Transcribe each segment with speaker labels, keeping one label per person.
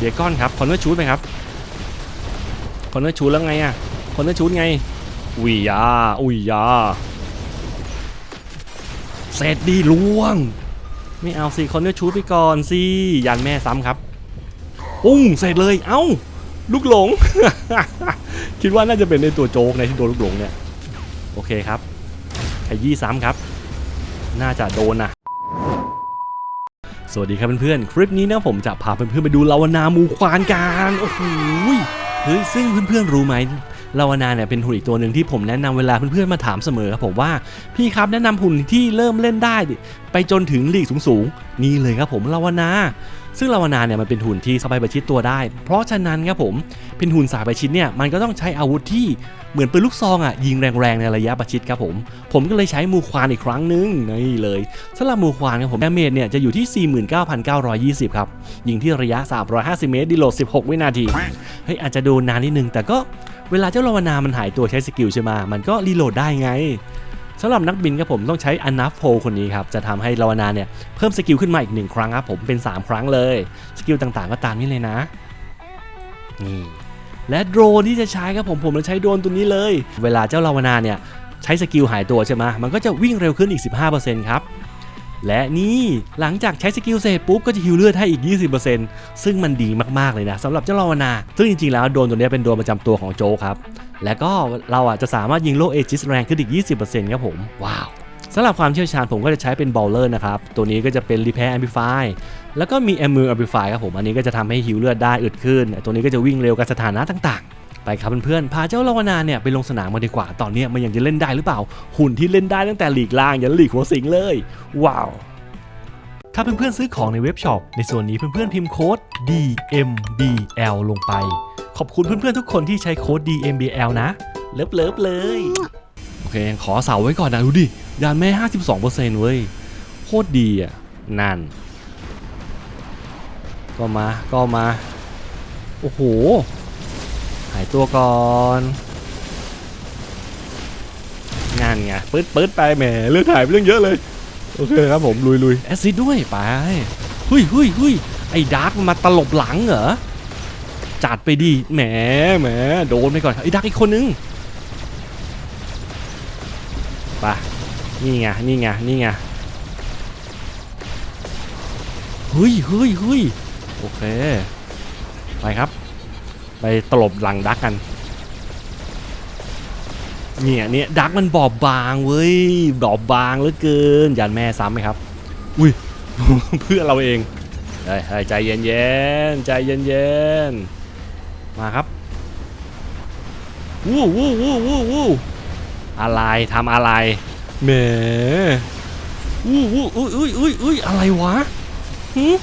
Speaker 1: เดียก้อนครับคอนเนอร์ชูดไหมครับคอนเนอร์ชูดแล้วไงอะคอนเนอร์ชูดไงอุ้ยยาอุ้ยยาเสร็จดีล่วง ไม่เอาสิคอนเนอร์ชูดไปก่อนสิยันแม่ซ้ำครับปุ้งเสร็จเลยเอ้าลูกหลง คิดว่าน่าจะเป็นในตัวโจ๊กในที่โดนลูกหลงเนี่ย โอเคครับขยี้ซ้ำครับ น่าจะโดนนะ สวัสดีครับเพื่อนๆ คลิปนี้นะผมจะพาเพื่อนๆไปดูลาวนามูควานกันโอ้โหเฮ้ยซึ่งเพื่อนๆรู้ไหมลาวนาเนี่ยเป็นหุ่นอีกตัวหนึ่งที่ผมแนะนำเวลาเพื่อนๆมาถามเสมอครับผมว่าพี่ครับแนะนำหุ่นที่เริ่มเล่นได้ ไปจนถึงลีกสูงๆนี่เลยครับผมลาวนาซึ่งลาวนาเนี่ยมันเป็นหุ่นที่สบายประชิดตัวได้ เพราะฉะนั้นครับผมเป็นหุ่นสายประชิดเนี่ยมันก็ต้องใช้อาวุธที่ เหมือนปืนลูกซองอะยิงแรงๆในระยะประชิดครับผม ผมก็เลยใช้มูควานอีกครั้งนึงนี่เลยสำหรับมูควานครับผมดาเมจเนี่ยจะอยู่ที่ 49,920 ครับ ยิงที่ระยะ 350 เมตรดีโหลด 16 วินาที เฮ้ยอาจจะดนนานนิดนึง แต่ก็เวลาเจ้าลาวนามันหายตัวใช้สกิลใช่ไหมมันก็รีโหลดได้ไงสำหรับนักบินครับผมต้องใช้อนาฟโพคนนี้ครับ จะทำให้ลาวนาเนี่ยเพิ่มสกิลขึ้นมาอีกหนึ่งครั้งครับผมเป็น 3 ครั้งเลย สกิลต่างๆก็ตามนี้เลยนะ นี่ และโดรนที่จะใช้ครับผมผมจะใช้โดรนตัวนี้เลย เวลาเจ้าลาวนาเนี่ยใช้สกิลหายตัวใช่ไหมมันก็จะวิ่งเร็วขึ้นอีก 15%ครับและนี่หลังจากใช้สกิลเสร็จปุ๊บก็จะฮิวเลือดให้อีก 20%ซึ่งมันดีมากๆเลยนะสำหรับเจ้าลาวนา ซึ่งจริงๆแล้วโดรนตัวนี้เป็นโดรนประจำตัวของโจครับ และก็เราอะจะสามารถยิงโลเอจิสแรงขึ้นอีก 20%ครับผม ว้าว สำหรับความเชี่ยวชาญผมก็จะใช้เป็นบอลเลอร์นะครับ ตัวนี้ก็จะเป็น Repair Amplify แล้วก็มี m m u Amplify ครับผมอันนี้ก็จะทำให้ฮิวเลือดได้อึดขึ้น ตัวนี้ก็จะวิ่งเร็วกับสถานะต่างๆ ไปครับเพื่อนๆพาเจ้าลาวนาเนี่ยไปลงสนามมาดีกว่า ตอนเนี้ยมันยังจะเล่นได้หรือเปล่า หุ่นที่เล่นได้ตั้งแต่หลีกล่างยันหลีกหัวสิงเลย ว้าวถ้าเพื่อนๆซื้อของในเว็บช็อปในส่วนนี้เพื่อนๆพิมพ์โค้ด DMBL ลงไป ขอบคุณเพื่อนๆทุกคนที่ใช้โค้ด DMBL นะ เลิฟเลิฟๆเลย โอเคขอเสาไว้ก่อนนะดูดิ ยานแม่ 52%เว้ย โคตรดีอะ นั่น ก็มา ก็มา โอ้โห หายตัวก่อนงานไงปื๊ดปื๊ดไปแหมเลือดหายเรื่องเยอะเลย โอเคครับผมลุยลุยแอซิดด้วยไปเฮ้ยเฮ้ยเฮ้ยไอ้ดาร์กมาตลบหลังเหรอจัดไปดิแหมแหมโดนไปก่อนไอ้ดาร์กอีกคนนึงไป นี่ไง นี่ไง นี่ไง เฮ้ยเฮ้ยเฮ้ยโอเค ไปครับ ไปตลบหลังดักกัน เนี่ยเนี่ยดักมันบอบบางเว้ย บอบบางเหลือเกิน ยันแม่ซ้ำไหมครับ อุ้ย เพื่อเราเองเฮ้ยใจเย็นเย็นๆใจเย็นเย็นๆมาครับวู้วู้วู้วู้วู้อะไรทำอะไร แหมวู้วู้อุ้ยอุ้ยอุ้ยอุ้ยอะไรวะหืม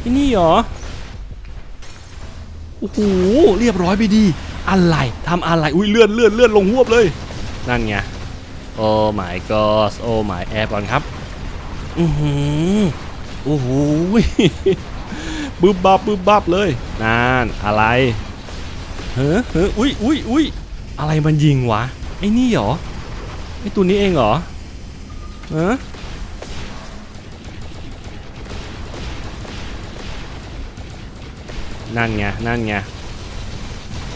Speaker 1: ที่นี่เหรอ โอ้โห เรียบร้อยไปดี อะไรทำอะไร อุ้ยเลื่อนเลื่อนเลื่อนลงหวบเลย นั่นไง โอ้ my god โอ้ my แอร์ก่อนครับ อือหือโอ้โหบึบบับบึบบับเลยนั่นอะไรเฮ้อเฮ้ออุ้ยอุ้ยอุ้ยอะไรมันยิงวะ ไอ้นี่เหรอ ไอตัวนี้เองเหรอเออนั่นไง นั่นไง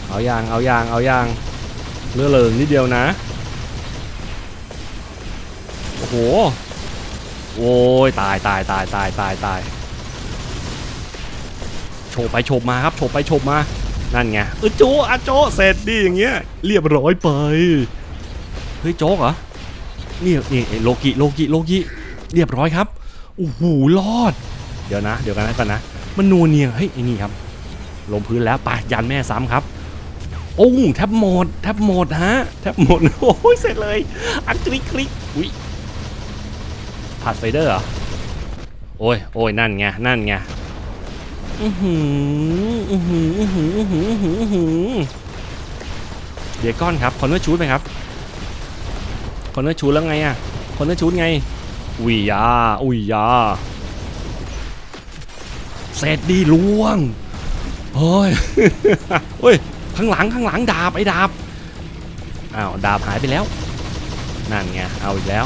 Speaker 1: เอายาง เอายาง เอายางเลือเลิงนิดเดียวนะ โอ้โห โอ้ยตายตายตายตายตายตายโฉบไปโฉบมาครับโฉบไปโฉบมา นั่นไงเออโจอะโจเสร็จดีอย่างเงี้ย เรียบร้อยไป เฮ้ยโจ๊กเหรอนี่นี่ไอ้โลกิโลกิโลกิเรียบร้อยครับโอ้โหรอด เดี๋ยวนะ เดี๋ยวกันนะก่อนนะ มันนัวเนียเฮ้ยไอ้นี่ครับลงพื้นแล้วไปยันแม่ซ้ำครับโอ้แทบหมดแทบหมดฮะแทบหมดโอ้ยเสร็จเลยอันคลิกคลิกอุ้ยผัดไฟเดอร์เหรอโอ้ยโอ้ยนั่นไงนั่นไงอือหืออือหืออือหืออือหืออือหือเดียก้อนครับคอนเนอร์ชูดไหมครับ คอนเนอร์ชูดแล้วไงอะคอนเนอร์ชูดไง อุ้ยยา อุ้ยยาเสร็จดีล่วงโอ้ยเฮ้ย ข้างหลังข้างหลังดาบไอ้ดาบ อ้าวดาบหายไปแล้ว นั่นไง เอาอีกแล้ว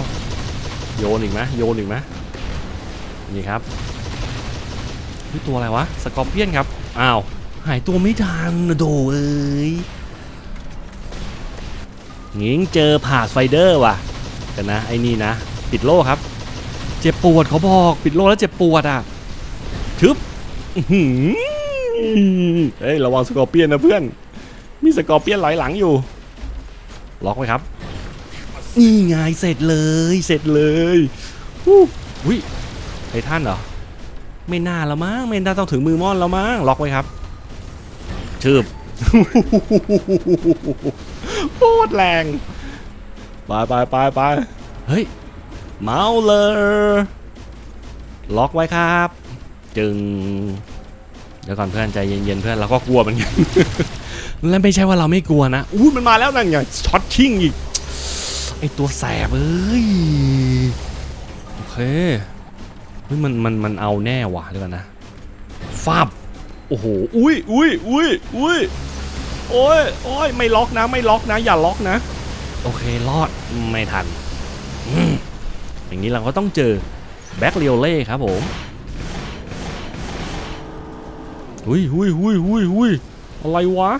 Speaker 1: โยนอีกไหมโยนอีกไหมนี่ครับนี่ตัวอะไรวะ สกอร์เปียนครับ อ้าว หายตัวไม่ทันโดเอ้ย งิงเจอผ่าไฟเดอร์ว่ะกันนะไอ้นี่นะ ปิดโล่ครับ เจ็บปวดเขาบอกปิดโล่แล้วเจ็บปวดอะชึบเฮ้ยระวังสกอร์เปียนนะเพื่อน มีสกอร์เปียนไหลหลังอยู่ ล็อกไว้ครับ นี่ไงเสร็จเลยเสร็จเลยอู้วิไททันเหรอ ไม่น่าแล้วมั้งไม่น่าต้องถึงมือม่อนแล้วมั้งล็อกไว้ครับชืบ โคตรแรงไปไปไปไปเฮ้ย เมาเลยล็อกไว้ครับ จึง เดี๋ยวก่อนเพื่อนใจเย็นๆเพื่อนเราก็กลัวเหมือนกันแล้วไม่ใช่ว่าเราไม่กลัวนะอู้มันมาแล้วนั่นไงช็อตชิ่งอีกไอตัวแสบเอ้ยโอเคเฮ้ยมันมันมันเอาแน่ว่ะเดี๋ยวก่อนนะฟาบโอ้โหอุ้ยอุ้ยอุ้ยอุ้ย โอ้ยโอ้ยไม่ล็อกนะ ไม่ล็อกนะ อย่าล็อกนะ โอเครอดไม่ทันอืมอย่างนี้เราก็ต้องเจอแบ็คเรียลเล่ครับผมหุยหุยหุยหุยหุยอะไรวะ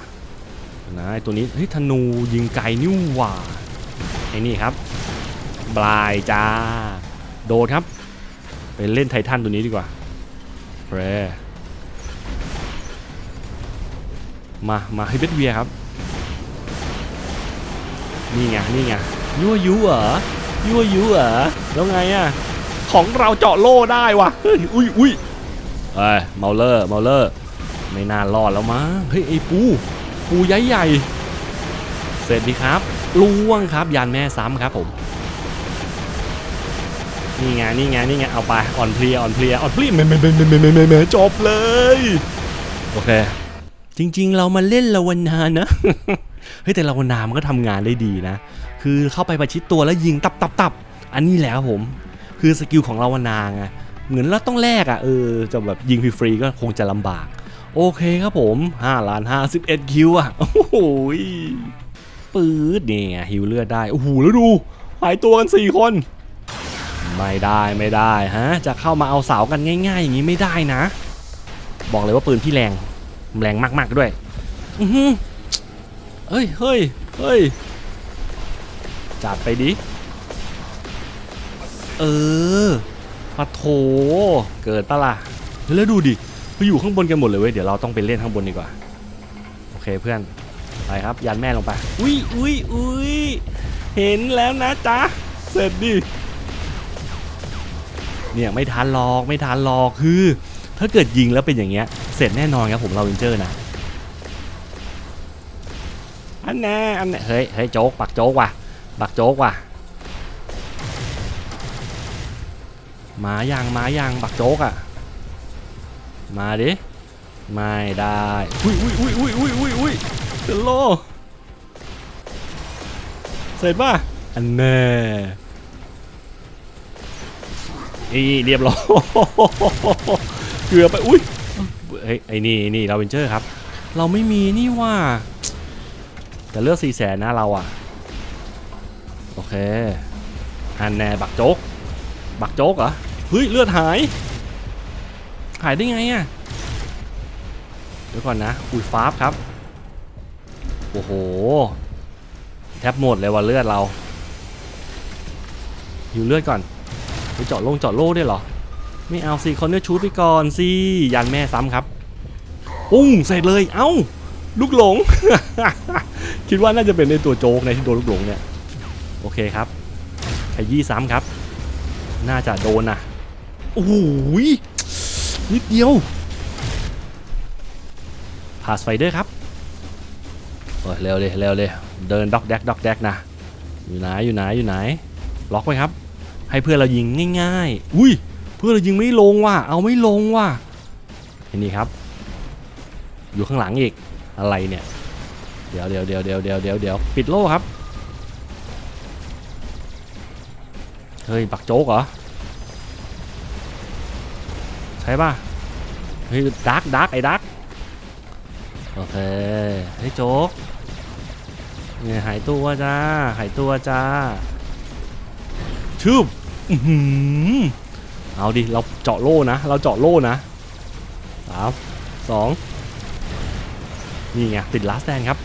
Speaker 1: นะไอตัวนี้เฮ้ยธนูยิงไกลนี่หว่าไอ้นี่ครับบลายจ้า โดดครับ ไปเล่นไททันตัวนี้ดีกว่าเร มามาให้เบสเวียครับ นี่ไงนี่ไงยั่วยุเหรอยั่วยุเหรอแล้วไงอะของเราเจาะโล่ได้วะเฮ้ยอุ้ยอุ้ยเอ้ยเมาเลอร์เมาเลอร์ไม่น่ารอดแล้วมั้งเฮ้ยไอ้ปู ปูใหญ่ใหญ่เสร็จดีครับล่วงครับยานแม่ซ้ำครับผมนี่ไงนี่ไงนี่ไงเอาไปอ่อนเพลียอ่อนเพลียอ่อนเพลียแม่แม่แม่แม่แม่แม่แม่จบเลย โอเค จริง ๆ เรามาเล่นลาวนานะเฮ้ยแต่ลาวนามันก็ทำงานได้ดีนะ คือเข้าไปประชิดตัวแล้วยิงตับตับตับอันนี้แหละครับผม คือสกิลของลาวนาไงเหมือนเราต้องแลกอะเออจะแบบยิงฟรีๆก็คงจะลำบาก โอเคครับผม5ล้าน51คิวอะโอ้โหปื๊ดนี่ไงฮิวเลือดได้โอ้โหแล้วดูหายตัวกัน4คนไม่ได้ไม่ได้ฮะ จะเข้ามาเอาเสากันง่าย ๆ อย่างนี้ไม่ได้นะ บอกเลยว่าปืนพี่แรง แรงมาก ๆ ด้วย อือหือเฮ้ยเฮ้ยเฮ้ยจัดไปดิ เออปะโถ เกิดปะล่ะ แล้วดูดิเขาอยู่ข้างบนกันหมดเลยเว้ย เดี๋ยวเราต้องไปเล่นข้างบนดีกว่า โอเคเพื่อน ไปครับ ยันแม่ลงไป อุ้ยอุ้ยอุ้ยเห็นแล้วนะจ๊ะ เสร็จดิ เนี่ยไม่ทันหรอก ไม่ทันหรอก คือ ถ้าเกิดยิงแล้วเป็นอย่างเงี้ย เสร็จแน่นอนครับผมเราวินเจอร์นะ อันแน่อันแน่เฮ้ยเฮ้ยโจ๊กปักโจ๊กว่ะปักโจ๊กว่ะมายังมายังปักโจ๊กอะ มาดิ ไม่ได้ อุ้ยอุ้ยอุ้ยอุ้ยอุ้ยอุ้ยอุ้ยเดโลเสร็จป่ะ อันแน่นี่เรียบร้อย เกือบไปอุ้ยเฮ้ยไอ้นี่นี่เราเวนเจอร์ครับ เราไม่มีนี่ว่าแต่เลือกสี่แสนนะเราอะโอเคอันแน่บักโจ๊ก บักโจ๊กเหรอเฮ้ยเลือดหาย หายได้ไงอะเดี๋ยวก่อนนะอุ้ยฟ้าบครับ โอ้โห แทบหมดเลยว่ะเลือดเราหิวเลือดก่อนไปเจาะลงเจาะโล่ด้เหรอ ไม่เอาสิคอนเนอร์ชูดไปก่อนสิยันแม่ซ้ำครับปุ้งเสร็จเลย เอ้า ลูกหลง คิดว่าน่าจะเป็นในตัวโจ๊กในที่โดนลูกหลงเนี่ย โอเคครับขยี้ซ้ำครับ น่าจะโดนนะโอ้โหยนิดเดียวพาสไฟเดอร์ครับโอ้ยเร็วเลยเร็วเลยเดินด็อกแดกด็อกแดกนะอยู่ไหนอยู่ไหนอยู่ไหนล็อกไว้ครับ ให้เพื่อนเรายิงง่ายๆ อุ้ย เพื่อนเรายิงไม่ลงว่ะ เอาไม่ลงว่ะเห็นนี่ครับ อยู่ข้างหลังอีก อะไรเนี่ย เดี๋ยวเดี๋ยวเดี๋ยวเดี๋ยวเดี๋ยวเดี๋ยวเดี๋ยวปิดโล่ครับ เฮ้ยปักโจ๊กเหรอ ใช่ป่ะ เฮ้ยดักดักไอ้ดักโอเค เฮ้ยโจ๊กเนี่ยหายตัวจ้า หายตัวจ้าชืบอื้อหือ เอาดิ เราเจาะโล่นะ เราเจาะโล่นะสามสองนี่ไงติดลาสแตนครับ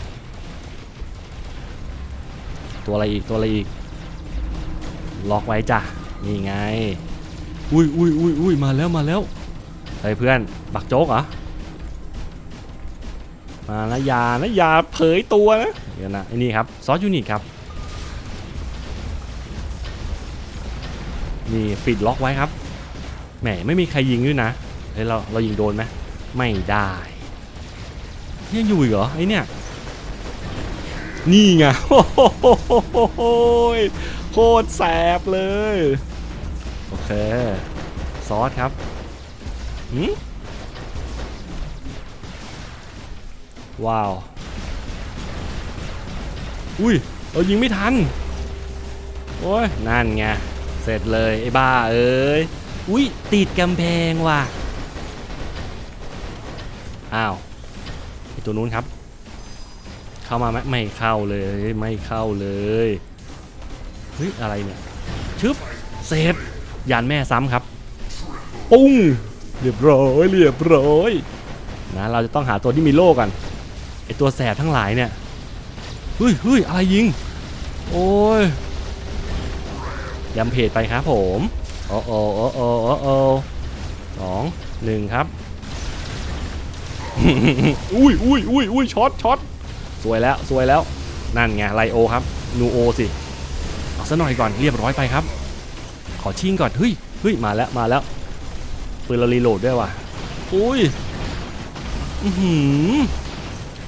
Speaker 1: ตัวอะไรอีกตัวอะไรอีก ล็อกไว้จ้ะ นี่ไง อุ้ยอุ้ยอุ้ยอุ้ยมาแล้วมาแล้วเฮ้ยเพื่อน บักโจ๊กเหรอ มานะอยานะอยาเผยตัวนะเดี๋ยวนะไอ้นี่ครับซอสยูนิตครับนี่ปิดล็อกไว้ครับ แหมไม่มีใครยิงด้วยนะเฮ้ยเราเรายิงโดนไหมไม่ได้ยังอยู่อีกเหรอไอเนี่ยนี่ไงโอ้โหโคตรแสบเลย โอเค ซอสครับหืมว้าว อุ้ย เรายิงไม่ทัน โอ้ย นั่นไง เสร็จเลย ไอ้บ้าเอ้ย อุ้ยติดกำแพงว่ะ อ้าวไอตัวนู้นครับ เข้ามาไหมไม่เข้าเลยไม่เข้าเลยเฮ้ยอะไรเนี่ยชึบเสร็จยานแม่ซ้ำครับ ปุ้งเรียบร้อยเรียบร้อยนะเราจะต้องหาตัวที่มีโล่กันไอตัวแสบทั้งหลายเนี่ยเฮ้ยเฮ้ยอะไรยิง โอ้ยยำเพจไปครับผม โอ้โอ้โอ้โอ้โอ้โอ้สองหนึ่งครับ อุ้ยอุ้ยอุ้ยอุ้ยช็อตช็อตสวยแล้วสวยแล้ว นั่นไงไลโอครับ นูโอสิ เอาซะหน่อยก่อนเรียบร้อยไปครับ ขอชิงก่อนเฮ้ยเฮ้ยมาแล้วมาแล้วปืนเรารีโหลดด้วยว่ะอุ้ยอือหือ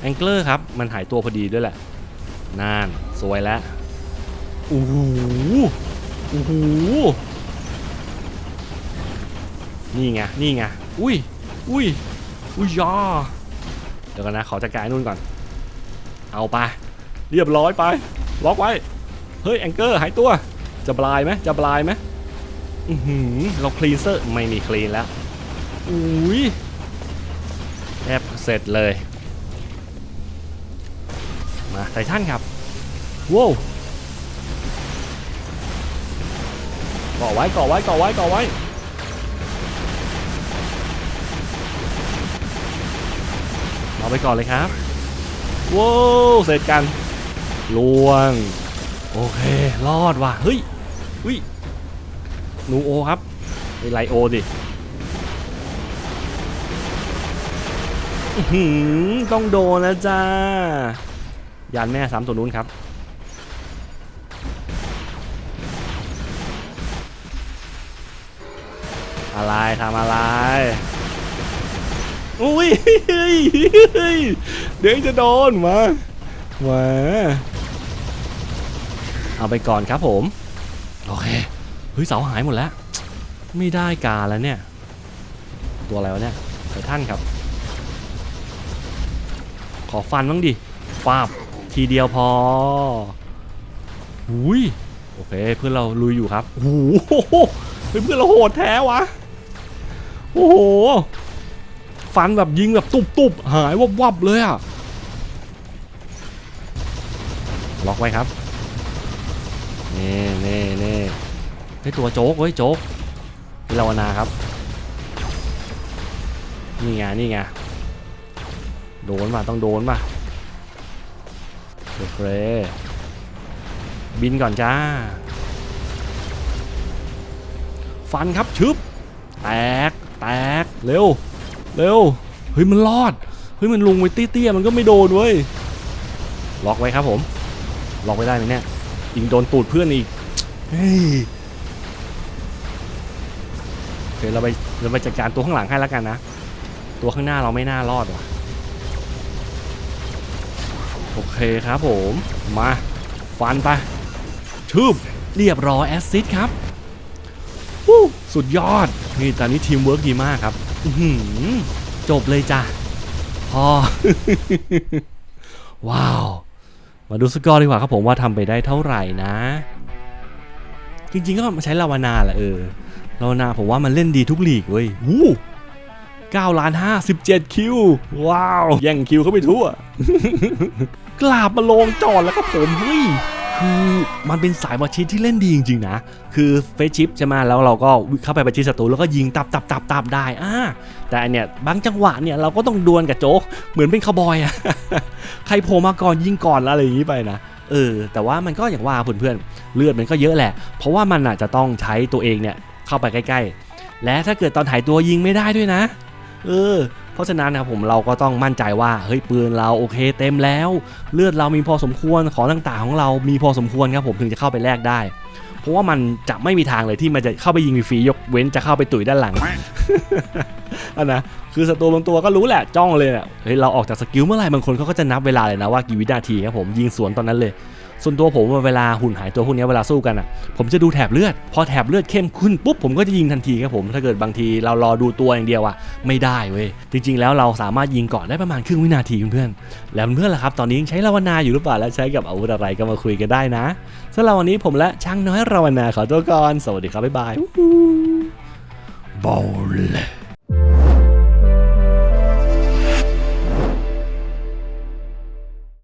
Speaker 1: แองเกอร์ครับ มันหายตัวพอดีด้วยแหละนานสวยแล้วโอ้โหโอ้โห นี่ไง นี่ไง อุ้ย อุ้ย อุ้ยยาเดี๋ยวกันนะ ขอจัดการนู่นก่อน เอาไป เรียบร้อยไป ล็อกไว้ เฮ้ย แองเกอร์หายตัว จะบลายไหมจะบลายไหมอือหือ เราคลีนเซอร์ ไม่มีคลีนแล้ว อุ้ยแทบเสร็จเลย มาไททันครับว้าวก่อไว้ก่อไว้ก่อไว้ก่อไว้ เอา ไปก่อนเลยครับว้าวเสร็จกันลวง โอเค รอดว่ะ เฮ้ยเฮ้ยหนูโอครับไอไลโอดิต้องโดนแล้วจ้า ยานแม่สามตัวนู้นครับ อะไรทำอะไร อุ้ยเดี๋ยวจะโดนมามาเอาไปก่อนครับผม โอเคเฮ้ยเสาหายหมดแล้ว ไม่ได้กาแล้วเนี่ย ตัวอะไรวะเนี่ยไททันครับ ขอฟันบ้างดิฟาบทีเดียวพอหุยโอเคเพื่อนเราลุยอยู่ครับโอ้โหเฮ้ยเพื่อนเราโหดแท้วะโอ้โห ฟันแบบยิงแบบตุบตุบหายวับวับเลยอะล็อกไว้ครับนี่นี่นี่ให้ตัวโจ๊กเว้ยโจ๊กพิลาวนาครับ นี่ไงนี่ไงโดนมาต้องโดนมาโอเคบินก่อนจ้า ฟันครับชึบ แตก แตก เร็ว เร็ว เฮ้ยมันรอด เฮ้ยมันลงไปเตี้ยๆมันก็ไม่โดนเว้ย ล็อกไว้ครับผม ล็อกไว้ได้ไหมเนี่ยยิงโดนตูดเพื่อนอีก เฮ้ยโอเคเราไปเราไปจัดการตัวข้างหลังให้แล้วกันนะ ตัวข้างหน้าเราไม่น่ารอดว่ะ โอเคครับผม มา ฟันไปชืบเรียบร้อยแอสซิดครับวู้สุดยอด นี่ตอนนี้ทีมเวิร์กดีมากครับ จบเลยจ้ะพอ ว้าว มาดูสกอร์ดีกว่าครับผมว่าทำไปได้เท่าไหร่นะ จริงๆก็มาใช้ลาวานาแหละเออลาวานาผมว่ามันเล่นดีทุกลีกเว้ยวู้9ล้าน5 17 คิว ว้าว แย่งคิวเข้าไปทั่วกราบมาลงจอดแล้วครับผมเฮ้ย คือมันเป็นสายบอชิดที่เล่นดีจริงๆนะ คือเฟซชิปใช่ไหมแล้วเราก็เข้าไปประชิดศัตรูแล้วก็ยิงตับตับตับตับได้อ่าแต่อันเนี่ยบางจังหวะเนี่ยเราก็ต้องดวลกับโจ๊กเหมือนเป็นคาวบอยอะใครโผล่มาก่อนยิงก่อนอะไรอย่างนี้ไปนะเออแต่ว่ามันก็อย่างว่าเพื่อนๆเลือดมันก็เยอะแหละ เพราะว่ามันอาจจะต้องใช้ตัวเองเนี่ยเข้าไปใกล้ ๆ และถ้าเกิดตอนถ่ายตัวยิงไม่ได้ด้วยนะ เออ เพราะฉะนั้นนะครับผมเราก็ต้องมั่นใจว่าเฮ้ยปืนเราโอเคเต็มแล้ว เลือดเรามีพอสมควรของต่างๆของเรามีพอสมควรครับผมถึงจะเข้าไปแลกได้ เพราะว่ามันจะไม่มีทางเลยที่มันจะเข้าไปยิงฟรียกเว้นจะเข้าไปตุ๋ยด้านหลังอันนะคือศัตรูบางตัวก็รู้แหละจ้องเลยแหละเฮ้ยเราออกจากสกิลเมื่อไหร่บางคนเขาก็จะนับเวลาเลยนะว่ากี่วินาทีครับผมยิงสวนตอนนั้นเลย ส่วนตัวผมเวลาหุ่นหายตัวพวกนี้เวลาสู้กันอะ ผมจะดูแถบเลือด พอแถบเลือดเข้มขึ้นปุ๊บผมก็จะยิงทันทีครับผม ถ้าเกิดบางทีเรารอดูตัวอย่างเดียวอะไม่ได้เว้ย จริง ๆ แล้วเราสามารถยิงก่อนได้ประมาณครึ่งวินาทีเพื่อนๆ แล้วเพื่อนล่ะครับ ตอนนี้ใช้ลาวนาอยู่หรือเปล่า และใช้กับอาวุธอะไรก็มาคุยกันได้นะสำหรับวันนี้ผมและช่างน้อยลาวนาขอตัวก่อน สวัสดีครับบ๊ายบายบอล